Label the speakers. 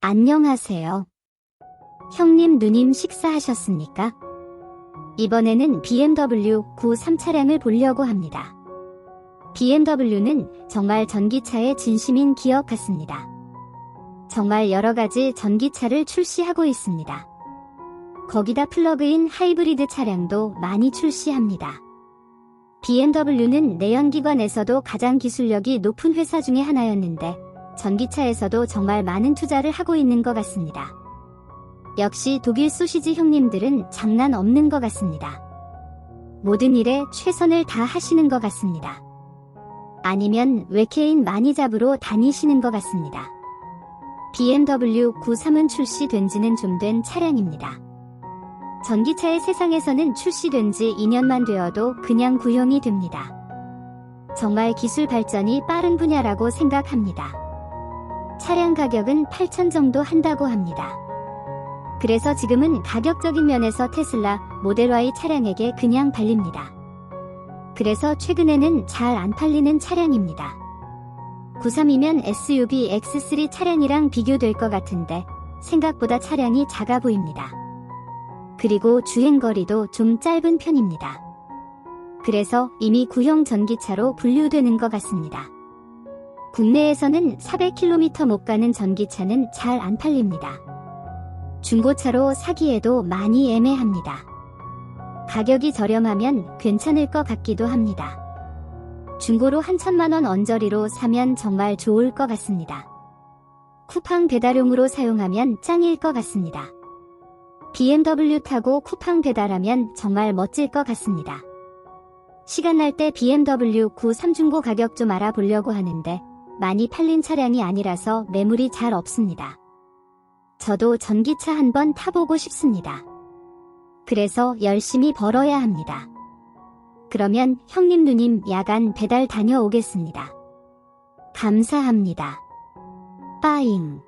Speaker 1: 안녕하세요. 형님, 누님 식사하셨습니까? 이번에는 BMW 93 차량을 보려고 합니다. BMW는 정말 전기차의 진심인 기업 같습니다. 정말 여러 가지 전기차를 출시하고 있습니다. 거기다 플러그인 하이브리드 차량도 많이 출시합니다. BMW는 내연기관에서도 가장 기술력이 높은 회사 중에 하나였는데 전기차에서도 정말 많은 투자를 하고 있는 것 같습니다. 역시 독일 소시지 형님들은 장난 없는 것 같습니다. 모든 일에 최선을 다 하시는 것 같습니다. 아니면 외계인 많이 잡으러 다니시는 것 같습니다. BMW 93은 출시된 지는 좀 된 차량입니다. 전기차의 세상에서는 출시된 지 2년만 되어도 그냥 구형이 됩니다. 정말 기술 발전이 빠른 분야라고 생각합니다. 차량 가격은 8천 정도 한다고 합니다. 그래서 지금은 가격적인 면에서 테슬라 모델 Y 차량에게 그냥 발립니다. 그래서 최근에는 잘 안 팔리는 차량입니다. 93이면 SUV X3 차량이랑 비교될 것 같은데 생각보다 차량이 작아 보입니다. 그리고 주행거리도 좀 짧은 편입니다. 그래서 이미 구형 전기차로 분류되는 것 같습니다. 국내에서는 400km 못 가는 전기차는 잘 안 팔립니다. 중고차로 사기에도 많이 애매합니다. 가격이 저렴하면 괜찮을 것 같기도 합니다. 중고로 한 천만원 언저리로 사면 정말 좋을 것 같습니다. 쿠팡 배달용으로 사용하면 짱일 것 같습니다. BMW 타고 쿠팡 배달하면 정말 멋질 것 같습니다. 시간 날 때 BMW 93 중고 가격 좀 알아보려고 하는데 많이 팔린 차량이 아니라서 매물이 잘 없습니다. 저도 전기차 한번 타보고 싶습니다. 그래서 열심히 벌어야 합니다. 그러면 형님 누님 야간 배달 다녀오겠습니다. 감사합니다. 빠잉.